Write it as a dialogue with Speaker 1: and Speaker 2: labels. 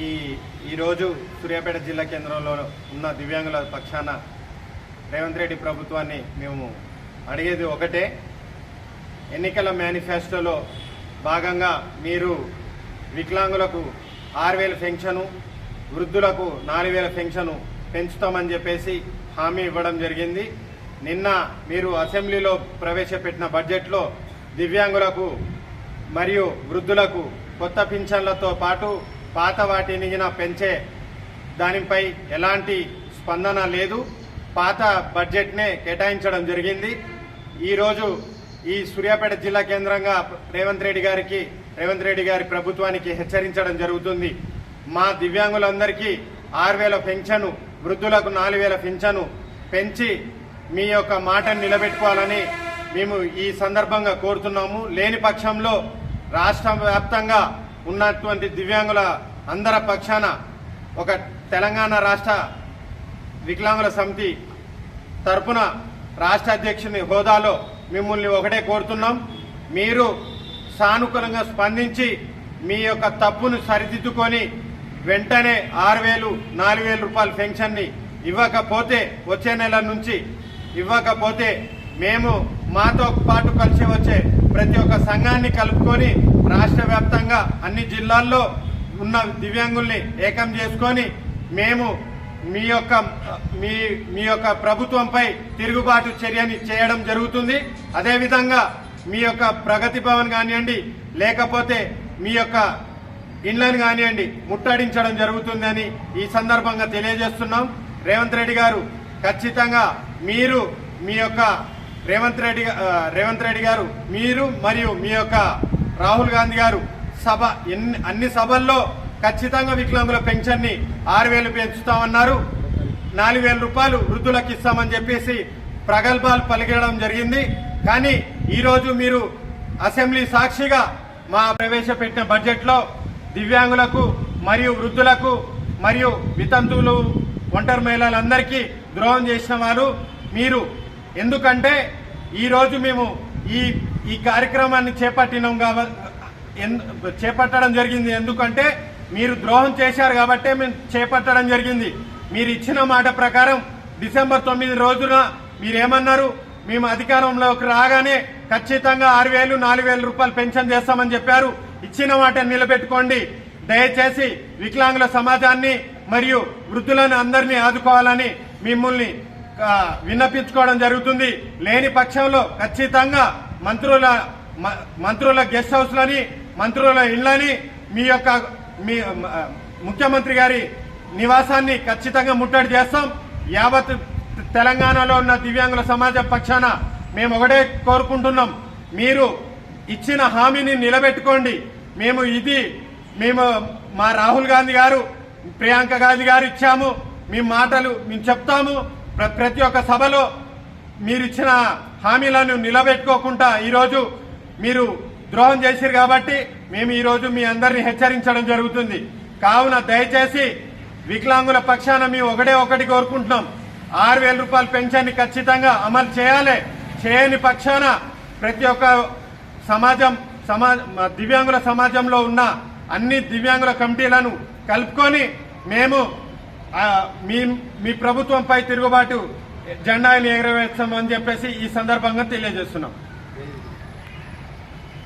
Speaker 1: ఈ ఈరోజు సూర్యాపేట జిల్లా కేంద్రంలో ఉన్న దివ్యాంగుల పక్షాన రేవంత్ రెడ్డి ప్రభుత్వాన్ని మేము అడిగేది ఒకటే. ఎన్నికల మేనిఫెస్టోలో భాగంగా మీరు వికలాంగులకు ఆరు వేల పెన్షను వృద్ధులకు నాలుగు వేల పెన్షను పెంచుతామని చెప్పేసి హామీ ఇవ్వడం జరిగింది. నిన్న మీరు అసెంబ్లీలో ప్రవేశపెట్టిన బడ్జెట్లో దివ్యాంగులకు మరియు వృద్ధులకు కొత్త పింఛన్లతో పాటు పాత వాటిని పెంచే దానిపై ఎలాంటి స్పందన లేదు. పాత బడ్జెట్నే కేటాయించడం జరిగింది. ఈరోజు ఈ సూర్యాపేట జిల్లా కేంద్రంగా రేవంత్ రెడ్డి గారికి రేవంత్ రెడ్డి గారి ప్రభుత్వానికి హెచ్చరించడం జరుగుతుంది. మా దివ్యాంగులందరికీ ఆరు వేల పెన్షను వృద్ధులకు నాలుగు వేల పెన్షను పెంచి మీ యొక్క మాటను నిలబెట్టుకోవాలని మేము ఈ సందర్భంగా కోరుతున్నాము. లేని పక్షంలో రాష్ట్ర వ్యాప్తంగా ఉన్నటువంటి దివ్యాంగుల అందరి పక్షాన ఒక తెలంగాణ రాష్ట్ర వికలాంగుల సమితి తరపున రాష్ట్ర అధ్యక్షుని హోదాలో మిమ్మల్ని ఒకటే కోరుతున్నాం. మీరు సానుకూలంగా స్పందించి మీ యొక్క తప్పును సరిదిద్దుకొని వెంటనే ఆరు వేలు నాలుగు వేల రూపాయల పెన్షన్ని ఇవ్వకపోతే వచ్చే నెల నుంచి ఇవ్వకపోతే మేము మాతో పాటు కలిసి వచ్చే ప్రతి ఒక్క సంఘాన్ని కలుపుకొని రాష్ట్ర వ్యాప్తంగా అన్ని జిల్లాల్లో ఉన్న దివ్యాంగుల్ని ఏకం చేసుకొని మేము మీ యొక్క మీ మీ యొక్క ప్రభుత్వంపై తిరుగుబాటు చర్యని చేయడం జరుగుతుంది. అదేవిధంగా మీ యొక్క ప్రగతి భవన్ కానివ్వండి లేకపోతే మీ యొక్క ఇండ్లను కానివ్వండి ముట్టడించడం జరుగుతుందని ఈ సందర్భంగా తెలియజేస్తున్నాం. రేవంత్ రెడ్డి గారు ఖచ్చితంగా మీరు మీ యొక్క రేవంత్ రెడ్డి రేవంత్ రెడ్డి గారు మీరు మరియు మీ యొక్క రాహుల్ గాంధీ గారు సభ ఎన్ని అన్ని సభల్లో ఖచ్చితంగా వికలాంగుల పెన్షన్ని ఆరు వేలు పెంచుతామన్నారు. నాలుగు వేల రూపాయలు వృద్ధులకు ఇస్తామని చెప్పేసి ప్రగల్భాలు పలికడం జరిగింది. కానీ ఈరోజు మీరు అసెంబ్లీ సాక్షిగా మా ప్రవేశపెట్టిన బడ్జెట్లో దివ్యాంగులకు మరియు వృద్ధులకు మరియు వితంతువులు ఒంటరి మహిళలందరికీ ద్రోహం చేసిన వారు మీరు. ఎందుకంటే ఈరోజు మేము ఈ ఈ కార్యక్రమాన్ని చేపట్టినాం కాబట్టి చేపట్టడం జరిగింది. ఎందుకంటే మీరు ద్రోహం చేశారు కాబట్టే మేము చేపట్టడం జరిగింది. మీరు ఇచ్చిన మాట ప్రకారం డిసెంబర్ తొమ్మిది రోజున మీరేమన్నారు? మేము అధికారంలోకి రాగానే ఖచ్చితంగా ఆరు వేలు నాలుగు వేల రూపాయలు పెన్షన్ చేస్తామని చెప్పారు. ఇచ్చిన మాట నిలబెట్టుకోండి. దయచేసి వికలాంగుల సమాజాన్ని మరియు వృద్ధులను అందరినీ ఆదుకోవాలని మిమ్మల్ని విన్నపించుకోవడం జరుగుతుంది. లేని పక్షంలో ఖచ్చితంగా మంత్రుల మ- మంత్రుల గెస్ట్ హౌస్లని మంత్రుల ఇళ్ళని మీ యొక్క మీ ముఖ్యమంత్రి గారి నివాసాన్ని ఖచ్చితంగా ముట్టడి చేస్తాం. యావత్ తెలంగాణలో ఉన్న దివ్యాంగుల సమాజ పక్షాన మేము ఒకటే కోరుకుంటున్నాం. మీరు ఇచ్చిన హామీని నిలబెట్టుకోండి. మేము ఇది మేము మా రాహుల్ గాంధీ గారు ప్రియాంక గాంధీ గారు ఇచ్చాము. మీ మాటలు మేము చెప్తాము. ప్రతి ఒక్క సభలో మీరు ఇచ్చిన హామీలను నిలబెట్టుకోకుండా ఈరోజు మీరు ద్రోహం చేశారు కాబట్టి మేము ఈరోజు మీ అందరిని హెచ్చరించడం జరుగుతుంది. కావున దయచేసి వికలాంగుల పక్షాన మేము ఒకటే ఒకటి కోరుకుంటున్నాం. ఆరు వేల రూపాయల పెన్షన్ ఖచ్చితంగా అమలు చేయాలి. చేయని పక్షాన ప్రతి ఒక్క సమాజం సమాజ మా దివ్యాంగుల సమాజంలో ఉన్న అన్ని దివ్యాంగుల కమిటీలను కలుపుకొని మేము మీ మీ ప్రభుత్వంపై తిరుగుబాటు జెండాని ఎగరవేస్తామని చెప్పేసి ఈ సందర్భంగా తెలియజేస్తున్నాం.